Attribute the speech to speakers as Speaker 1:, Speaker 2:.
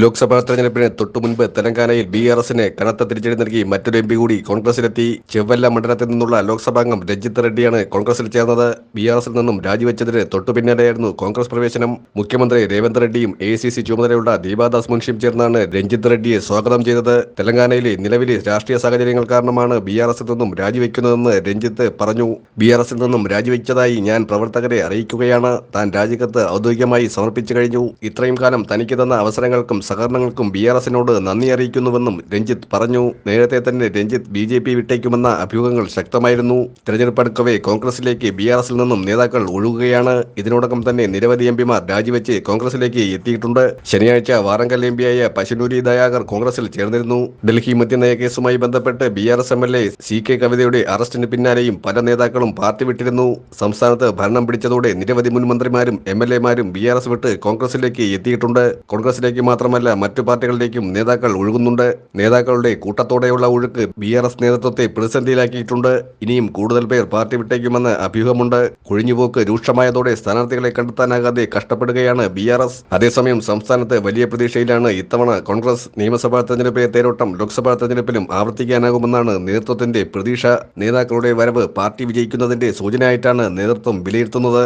Speaker 1: ലോക്സഭാ തെരഞ്ഞെടുപ്പിന് തൊട്ടു മുൻപ് തെലങ്കാനയിൽ ബി ആർ എസിന് കനത്ത തിരിച്ചടി നൽകി മറ്റൊരു എം പി കൂടി കോൺഗ്രസിലെത്തി. ചെവ്വല്ല മണ്ഡലത്തിൽ നിന്നുള്ള ലോക്സഭാംഗം രഞ്ജിത്ത് റെഡ്ഡിയാണ് കോൺഗ്രസിൽ ചേർന്നത്. ബി ആർ എസിൽ നിന്നും രാജിവെച്ചതിന് തൊട്ടു പിന്നാലെയായിരുന്നു കോൺഗ്രസ് പ്രവേശനം. മുഖ്യമന്ത്രി രേവന്ത് റെഡ്ഡിയും എ സി സി ചുമതലയുള്ള ദീപാദാസ് മുൻഷിയും ചേർന്നാണ് രഞ്ജിത്ത് റെഡ്ഡിയെ സ്വാഗതം ചെയ്തത്. തെലങ്കാനയിലെ നിലവിലെ രാഷ്ട്രീയ സാഹചര്യങ്ങൾ കാരണമാണ് ബി ആർ എസിൽ നിന്നും രാജിവെക്കുന്നതെന്ന് രഞ്ജിത്ത് പറഞ്ഞു. ബി ആർ എസിൽ നിന്നും രാജിവെച്ചതായി ഞാൻ പ്രവർത്തകരെ അറിയിക്കുകയാണ്. താൻ രാജിക്കത്ത് ഔദ്യോഗികമായി സമർപ്പിച്ചു കഴിഞ്ഞു. ഇത്രയും കാലം തനിക്ക് തന്ന അവസരങ്ങൾക്കും സഹകരണങ്ങൾക്കും ബി ആർ എസിനോട് നന്ദി അറിയിക്കുന്നുവെന്നും രഞ്ജിത്ത് പറഞ്ഞു. നേരത്തെ തന്നെ രഞ്ജിത്ത് ബി ജെ പി വിട്ടേക്കുമെന്ന അഭ്യൂഹങ്ങൾ ശക്തമായിരുന്നു. തെരഞ്ഞെടുപ്പ് അടുക്കവേ കോൺഗ്രസിലേക്ക് ബി ആർ എസിൽ നിന്നും നേതാക്കൾ ഒഴുകുകയാണ്. ഇതിനോടകം തന്നെ നിരവധി എം പിമാർ രാജിവെച്ച് കോൺഗ്രസിലേക്ക് എത്തിയിട്ടുണ്ട്. ശനിയാഴ്ച വാറങ്കൽ എം പിയായ പശുനൂരി ദയാകർ കോൺഗ്രസിൽ ചേർന്നിരുന്നു. ഡൽഹി മദ്യനയ കേസുമായി ബന്ധപ്പെട്ട് B R S M L A C K കവിതയുടെ അറസ്റ്റിന് പിന്നാലെയും പല നേതാക്കളും പാർട്ടി വിട്ടിരുന്നു. സംസ്ഥാനത്ത് ഭരണം പിടിച്ചതോടെ നിരവധി മുൻ മന്ത്രിമാരും എം എൽ എമാരും ബി ആർ എസ് വിട്ട് കോൺഗ്രസിലേക്ക് എത്തിയിട്ടുണ്ട്. കോൺഗ്രസിലേക്ക് മാത്രമല്ല മറ്റു പാർട്ടികളിലേക്കും നേതാക്കൾ ഒഴുകുന്നുണ്ട്. നേതാക്കളുടെ കൂട്ടത്തോടെയുള്ള ഒഴുക്ക് ബി ആർ എസ് നേതൃത്വത്തെ പ്രതിസന്ധിയിലാക്കിയിട്ടുണ്ട്. ഇനിയും കൂടുതൽ പേർ പാർട്ടി വിട്ടേക്കുമെന്ന് അഭ്യൂഹമുണ്ട്. കൊഴിഞ്ഞുപോക്ക് രൂക്ഷമായതോടെ സ്ഥാനാർത്ഥികളെ കണ്ടെത്താനാകാതെ കഷ്ടപ്പെടുകയാണ് ബി ആർ എസ്. അതേസമയം സംസ്ഥാനത്ത് വലിയ പ്രതീക്ഷയിലാണ് ഇത്തവണ കോൺഗ്രസ് നിയമസഭാ തെരഞ്ഞെടുപ്പിലെ തേരോട്ടം ലോക്സഭാ തെരഞ്ഞെടുപ്പിലും ആവർത്തിക്കാനാകുമെന്നാണ് നേതൃത്വത്തിന്റെ പ്രതീക്ഷ. നേതാക്കളുടെ വരവ് പാർട്ടി വിജയിക്കുന്നതിന്റെ സൂചനയായിട്ടാണ് നേതൃത്വം വിലയിരുത്തുന്നത്.